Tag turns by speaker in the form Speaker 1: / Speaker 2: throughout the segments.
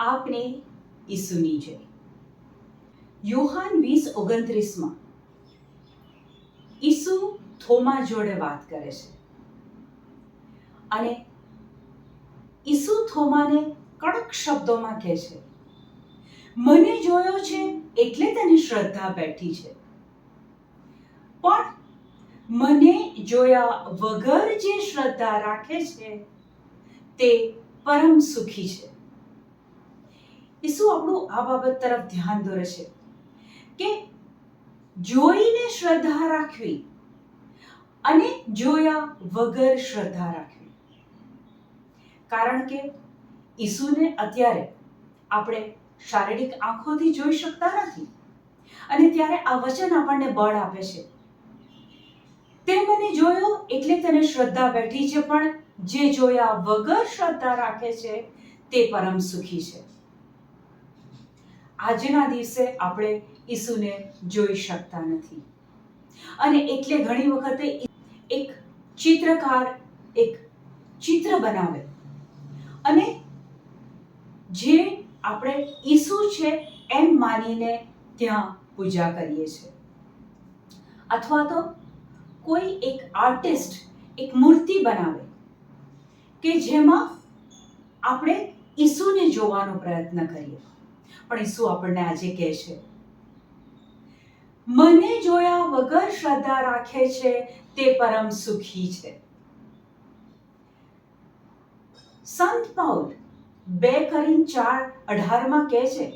Speaker 1: આપને ઈસુની જય. યોહાન વીસ ઓગણત્રીસમાં ઈસુ થોમા જોડે વાત કરે છે. અને ઈસુ થોમાને કડક શબ્દોમાં કહે છે, મને જોયો છે એટલે તને શ્રદ્ધા બેઠી છે. પણ મને જોયા વગર જે શ્રદ્ધા રાખે છે તે પરમ સુખી છે. ઈસુ આપણું આ બાબત તરફ ધ્યાન દોરે છે કે જોઈને શ્રદ્ધા રાખવી અને જોયા વગર શ્રદ્ધા રાખવી. કારણ કે ઈસુને અત્યારે આપણે શારીરિક આંખોથી જોઈ શકતા નથી અને ત્યારે આ વચન આપણને બળ આપે છે. તે મને જોયો એટલે તને શ્રદ્ધા બેઠી છે પણ જે જોયા વગર શ્રદ્ધા રાખે છે તે પરમ સુખી છે. આજના દિવસે આપણે ઈસુને જોઈ શકતા નથી. અને એટલે ઘણી વખતે એક ચિત્રકાર એક ચિત્ર બનાવે. અને જે આપણે ઈસુ છે એમ માનીને ત્યાં પૂજા કરીએ છીએ અથવા તો કોઈ એક આર્ટિસ્ટ એક મૂર્તિ બનાવે કે જેમાં આપણે ઈસુને જોવાનો પ્રયત્ન કરીએ. પણ ઈસુ આપણને આજે કહે છે. મને જોયા વગર શ્રદ્ધા રાખે છે, તે પરમ સુખી છે. સંત પાઉલ બે કરીને ચાર અઢારમાં કહે છે,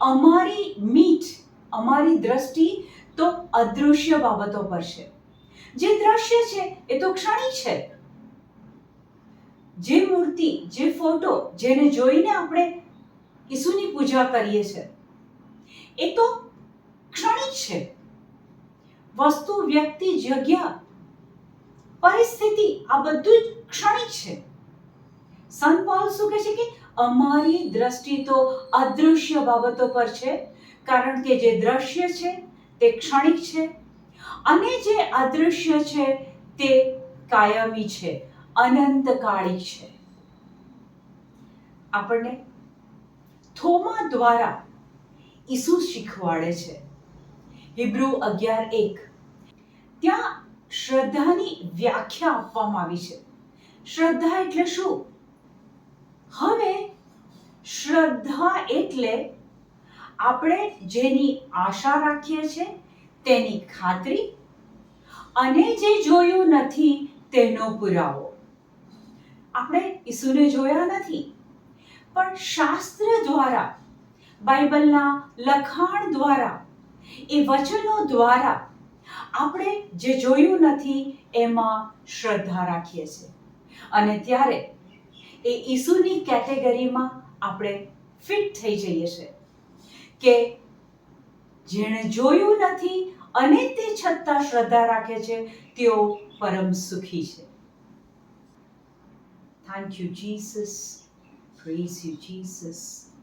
Speaker 1: અમારી મીઠ, અમારી દ્રષ્ટિ તો અદૃશ્ય બાબતો પર છે. જે દ્રશ્ય છે, એ તો ક્ષણિક છે. જે મૂર્તિ, જે ફોટો જેને જોઈને આપણે ઈસુની પૂજા કરીએ છીએ એ તો ક્ષણિક છે. વસ્તુ, વ્યક્તિ, જગ્યા, પરિસ્થિતિ આ બધું જ ક્ષણિક છે. સંત પોલ શું કહે છે કે અમારી દ્રષ્ટિ તો અદૃશ્ય બાબતો પર છે, કારણ કે જે દ્રશ્ય છે તે ક્ષણિક છે અને જે અદૃશ્ય છે તે કાયમી છે, અનંતકાળી છે. આપણને થોમા દ્વારા ઈસુ શીખવાડે છે. હિબ્રુ અગિયાર એક. ત્યાં શ્રદ્ધાની વ્યાખ્યા આપવામાં આવી છે. શ્રદ્ધા એટલે શું? હવે શ્રદ્ધા એટલે આપણે જેની આશા રાખીએ છીએ તેની ખાતરી અને જે જોયું નથી તેનો પુરાવો. આપણે ઈસુને જોયા નથી. પણ શાસ્ત્ર દ્વારા, બાઇબલના લખાણ દ્વારા, એ વચનો દ્વારા આપણે જે જોયું નથી, એમાં શ્રદ્ધા રાખીએ છીએ. અને ત્યારે એ ઈસુની કેટેગરીમાં આપણે ફિટ થઈ જઈએ છીએ કે જેણે જોયું નથી અને તે છતાં શ્રદ્ધા રાખે છે, તેઓ પરમ સુખી છે. Thank you Jesus praise you Jesus